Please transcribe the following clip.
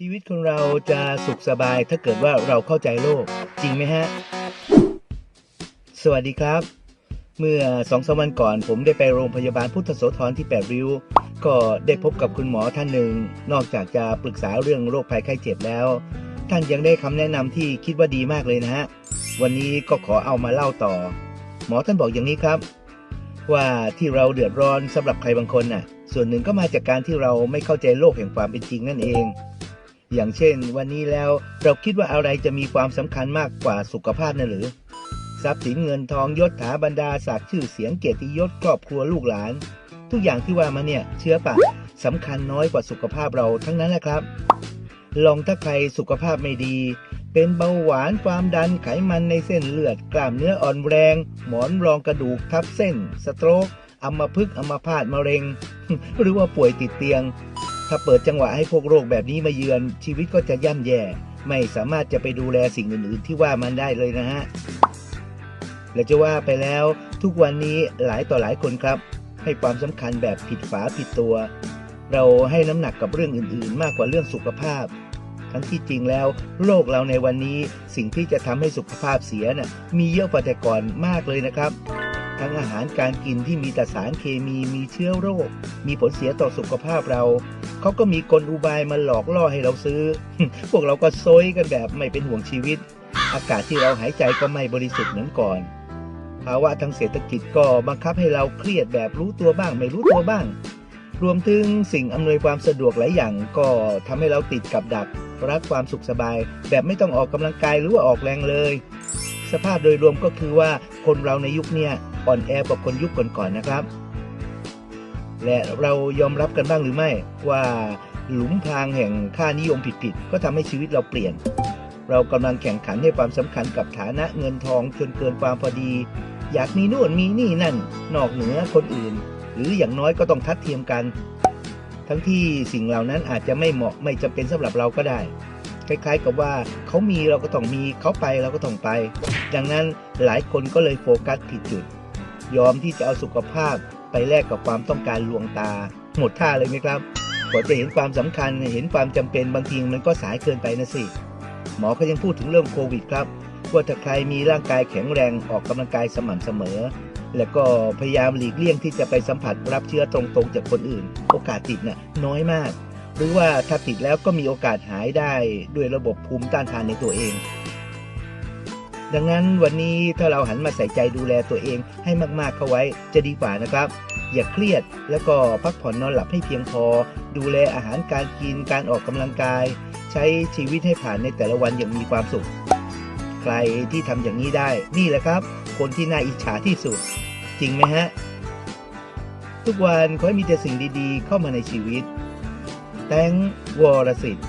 ชีวิตของเราจะสุขสบายถ้าเกิดว่าเราเข้าใจโลกจริงไหมฮะ สวัสดีครับ เมื่อสองสวันก่อนผมได้ไปโรงพยาบาลพุทธโสธรที่แปดริ้ว ก็ได้พบกับคุณหมอท่านหนึ่ง นอกจากจะปรึกษาเรื่องโรคภัยไข้เจ็บแล้ว ท่านยังได้คำแนะนำที่คิดว่าดีมากเลยนะฮะ วันนี้ก็ขอเอามาเล่าต่อ หมอท่านบอกอย่างนี้ครับ ว่าที่เราเดือดร้อนสำหรับใครบางคนน่ะ ส่วนหนึ่งก็มาจากการที่เราไม่เข้าใจโลกแห่งความเป็นจริงนั่นเอง อย่างเช่น วันนี้แล้วเราคิดว่าอะไรจะมีความสำคัญมากกว่าสุขภาพนั่นหรือ ทรัพย์สินเงินทองยศถาบรรดาศักดิ์ชื่อเสียงเกียรติยศครอบครัวลูกหลาน ทุกอย่างที่ว่ามาเนี่ยเชื่อปะสำคัญน้อยกว่าสุขภาพเราทั้งนั้นแหละครับ ลองถ้าใครสุขภาพไม่ดี เป็นเบาหวานความดันไขมันในเส้นเลือด กล้ามเนื้ออ่อนแรง หมอนรองกระดูกทับเส้น สโตรกอัมพฤกษ์อัมพาตมะเร็ง หรือว่าป่วยติดเตียง ถ้าเปิดจังหวะให้พวกโรคแบบนี้มาเยือน ชีวิตก็จะย่ำแย่ ไม่สามารถจะไปดูแลสิ่งอื่นๆที่ว่ามันได้เลยนะฮะ และจะว่าไปแล้วทุกวันนี้หลายต่อหลายคนครับ ให้ความสำคัญแบบผิดฝาผิดตัว เราให้น้ำหนักกับเรื่องอื่นๆ มากกว่าเรื่องสุขภาพ ทั้งที่จริงแล้วโลกเราในวันนี้สิ่งที่จะทำให้สุขภาพเสียน่ะมีเยอะกว่าแต่ก่อนมากเลยนะครับ ทั้งอาหารการกินที่มีแต่สารเคมีมีเชื้อโรค มีผลเสียต่อสุขภาพเรา เขาก็มีกลอุบายมาหลอกล่อให้เราซื้อ พวกเราก็ซวยกันแบบไม่เป็นห่วงชีวิต อากาศที่เราหายใจก็ไม่บริสุทธิ์เหมือนก่อนภาวะทางเศรษฐกิจก็บังคับให้เราเครียดแบบรู้ตัวบ้าง ไม่รู้ตัวบ้าง รวมถึงสิ่งอำนวยความสะดวกหลายอย่าง ก็ทำให้เราติดกับดัก รักความสุขสบาย แบบไม่ต้องออกกำลังกายหรือว่าออกแรงเลย สภาพโดยรวมก็คือว่าคนเราในยุคเนี้ย อ่อนแอกว่าคนยุคก่อนๆนะครับ และเรายอมรับกันบ้างหรือไม่ว่าหลุมพรางแห่งค่านิยมผิดๆ ก็ทำให้ชีวิตเราเปลี่ยน เรากำลังแข่งขันให้ความสำคัญกับฐานะเงินทองจนเกินความพอดี อยากมีนู่นมีนี่นั่น นอกเหนือคนอื่น หรืออย่างน้อยก็ต้องทัดเทียมกัน ทั้งที่สิ่งเหล่านั้นอาจจะไม่เหมาะไม่จำเป็นสำหรับเราก็ได้ คล้ายๆกับว่าเขามีเราก็ต้องมีเขาไปเราก็ต้องไป ดังนั้นหลายคนก็เลยโฟกัสผิดจุด ยอมที่จะเอาสุขภาพไปแลกกับความต้องการลวงตา หมดท่าเลยไหมครับกว่าจะเห็นความสำคัญเห็นความจำเป็นบางทีมันก็สายเกินไปนะสิ หมอก็ยังพูดถึงเรื่องโควิดครับว่าถ้าใครมีร่างกายแข็งแรงออกกำลังกายสม่ำเสมอ แล้วก็พยายามหลีกเลี่ยงที่จะไปสัมผัสรับเชื้อตรงๆจากคนอื่น โอกาสติดน่ะน้อยมาก หรือว่าถ้าติดแล้วก็มีโอกาสหายได้ด้วยระบบภูมิต้านทานในตัวเอง ดังนั้นวันนี้ถ้าเราหันมาใส่ใจดูแลตัวเองให้มากๆเข้าไว้จะดีกว่านะครับ อย่าเครียดแล้วก็พักผ่อนนอนหลับให้เพียงพอ ดูแลอาหารการกินการออกกำลังกาย ใช้ชีวิตให้ผ่านในแต่ละวันอย่างมีความสุข ใครที่ทำอย่างนี้ได้นี่แหละครับ คนที่น่าอิจฉาที่สุด จริงไหมฮะ ทุกวันขอให้มีแต่สิ่งดีๆ เข้ามาในชีวิต แตงวรสิทธิ์